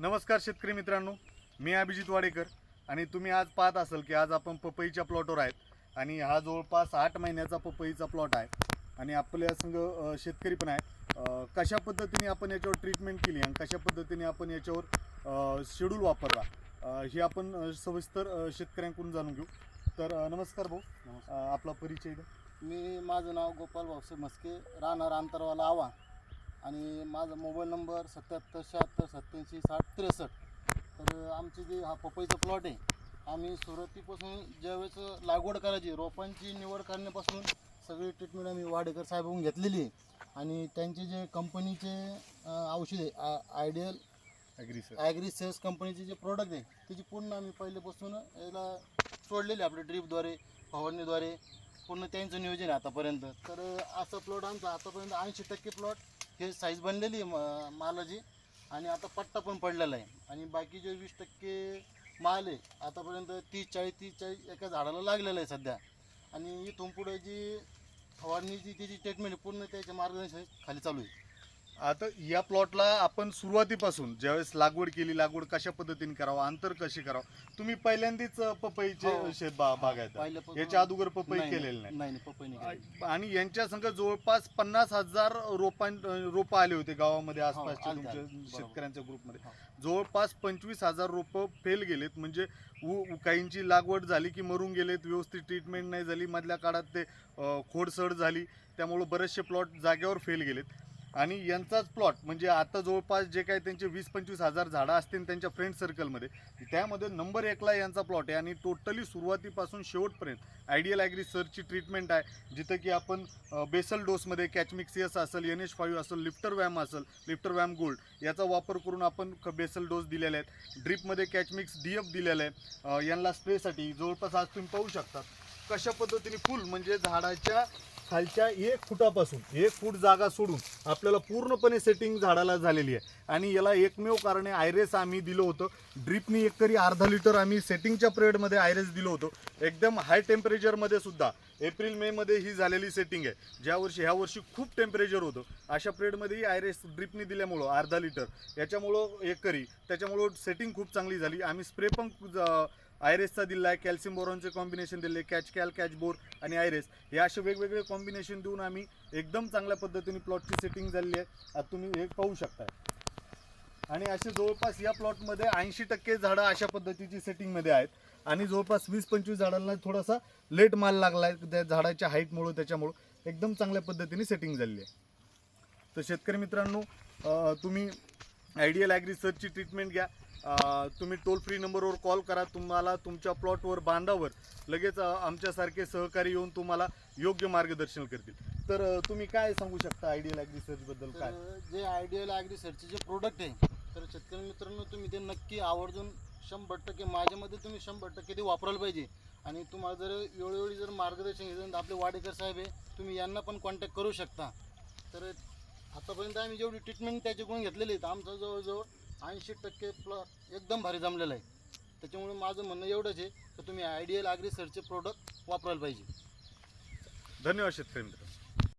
नमस्कार शेतकरी मित्रांनो मी अभिजित वाडेकर आणि तुम्ही आज पाहत असाल की आज आपण पपईच्या प्लॉटवर आहेत आणि हा जवळपास आठ महिन्याचा पपईचा प्लॉट आहे आणि आपल्या संग अ, शेतकरी पण आहे. कशा पद्धतीने आपण याच्यावर ट्रीटमेंट केली आणि कशा पद्धतीने आपण याच्यावर शेड्यूल वापरला हे आपण सविस्तर शेतकऱ्यांकडून जाणून घेऊ. तर नमस्कार भाऊ. आपला परिचय द्या. मी माझं नाव गोपाल भाऊसे म्हस्के राहणार अंतरवाला आवा आणि माझा मोबाईल नंबर सत्याहत्तर शहात्तर सत्याऐंशी साठ त्रेसष्ट. तर आमचे जे हा पपईचा प्लॉट आहे आम्ही सुरुवातीपासून ज्यावेळेस लागवड करायची रोपांची निवड करण्यापासून सगळी ट्रीटमेंट आम्ही वाडेकर साहेबहून घेतलेली आहे. आणि त्यांचे जे कंपनीचे औषधे आ आयडियल ॲग्री सर ॲग्री कंपनीचे जे प्रोडक्ट आहे त्याची पूर्ण आम्ही पहिल्यापासून याला सोडलेले आपल्या ड्रीपद्वारे फवारणीद्वारे. पूर्ण त्यांचं नियोजन आहे आतापर्यंत. तर असं प्लॉट आमचा आतापर्यंत ऐंशी टक्के प्लॉट हे साईज बनलेली आहे म- मालाची. आणि आता पट्टा पण पडलेला आहे. आणि बाकी जे वीस टक्के माल आहे आतापर्यंत तीस चाळीस तीस चाळीस एका झाडाला लागलेला आहे सध्या. आणि इथून पुढे जी फवारणीची त्याची ट्रीटमेंट पूर्ण त्याच्या मार्गदर्शन खाली चालू आहे. आता या प्लॉटला आपण सुरुवातीपासून ज्यावेळेस लागवड केली लागवड कशा पद्धतीने करावं अंतर कशी करावं तुम्ही पहिल्यांदाच पपईचे हो. शेत बा बागायत पहिल्यापासून- याच्या अगोदर पपई नाही, केलेलं नाही पपई नाही केलेली. आणि यांच्या संघ जवळपास पन्नास हजार रोपां रोपं आले होते गावामध्ये हो, आसपासच्या आलते, तुमच्या. बरोबर. शेतकऱ्यांच्या ग्रुपमध्ये हो. जवळपास पंचवीस हजार रोपं फेल गेलेत म्हणजे उ- उ- काहींची लागवड झाली की मरून गेलेत व्यवस्थित ट्रीटमेंट नाही झाली मधल्या काळात ते अ, खोडसड झाली त्यामुळं बरेचसे प्लॉट जागेवर फेल गेलेत आणि यांचाच प्लॉट म्हणजे आता जवळपास जे काही त्यांचे वीस पंचवीस हजार झाडं असतील त्यांच्या फ्रेंड सर्कलमध्ये त्यामध्ये नंबर एकला यांचा प्लॉट आहे आणि टोटली सुरुवातीपासून शेवटपर्यंत आयडियल ॲग्री सरची ट्रीटमेंट आहे जिथं की आपण बेसल डोसमध्ये कॅचमिक्सियस असेल एन एच फाईव्ह असेल लिफ्टर वॅम असेल लिफ्टर वॅम गोल्ड याचा वापर करून आपण क- बेसल डोस दिलेले आहेत. ड्रीपमध्ये कॅचमिक्स डी एफ दिलेलं आहे यांना स्प्रेसाठी जवळपास आज तुम्ही पाहू शकता कशा पद्धतीने फुल म्हणजे झाडाच्या खालच्या एक फुटापासून एक फूट जागा सोडून आपल्याला पूर्णपणे सेटिंग झाडाला झालेली आहे. आणि याला एकमेव कारण आहे आयरेस आम्ही दिलं होतं. ड्रिपनी एक तरी अर्धा लिटर आम्ही सेटिंगच्या पिरियडमध्ये आयरेस दिलं होतं. एकदम हाय टेम्परेचरमध्ये सुद्धा. एप्रिल मे मध्ये ही झालेली सेटिंग आहे. ज्या वर्षी ह्या वर्षी खूप टेम्परेचर होतं. अशा पिरियडमध्येही आयरेस ड्रिपनी दिल्यामुळं अर्धा लिटर याच्यामुळं एकरी त्याच्यामुळं सेटिंग खूप चांगली झाली. आम्ही स्प्रे पण आयरेसचा दिला आहे कॅल्शियम बोरॉनचे कॉम्बिनेशन दिले कॅच कॅल कॅच बोर आणि आयरेस. हे असे वेगवेगळे कॉम्बिनेशन देऊन आम्ही एकदम चांगल्या पद्धतीने प्लॉटची सेटिंग झालेली आहे. आता तुम्ही हे पाहू शकताय. आणि असे जवळपास या प्लॉटमध्ये ऐंशी टक्के झाडं अशा पद्धतीची सेटिंगमध्ये आहेत. आणि जवळपास वीस पंचवीस झाडांना थोडासा लेट माल लागला आहे त्या झाडाच्या हाईटमुळं त्याच्यामुळं एकदम चांगल्या पद्धतीने सेटिंग झालेली आहे. तर शेतकरी मित्रांनो तुम्ही आयडियल ॲग्री सर्चची ट्रीटमेंट घ्या. तुम्ही टोल फ्री नंबरवर कॉल करा तुम्हाला तुमच्या प्लॉटवर बांधावर लगेच आमच्यासारखे सहकारी येऊन तुम्हाला योग्य मार्गदर्शन करतील. तर तुम्ही काय सांगू शकता आयडियल ॲग्री सर्चबद्दल काय? जे आयडियल ॲग्रीसरचे जे प्रोडक्ट आहे तर शेतकरी मित्रांनो तुम्ही ते नक्की आवर्जून शंभर टक्के माझ्यामध्ये तुम्ही शंभर टक्के ते वापरायला पाहिजे. आणि तुम्हाला जर वेळोवेळी जर मार्गदर्शन घेतलं तर आपले वाडेकर साहेब आहे तुम्ही यांना पण कॉन्टॅक्ट करू शकता. तर आतापर्यंत आम्ही जेवढी ट्रीटमेंट त्याच्याकडून घेतलेली आहेत तर आमचा जवळजवळ ऐंशी टक्के प्लॉट एकदम भारी जमलेला आहे. त्याच्यामुळे माझं म्हणणं एवढंच आहे की तुम्ही आयडियल ॲग्रीसरचे प्रोडक्ट वापरायला पाहिजे. धन्यवाद शेतकरी मित्र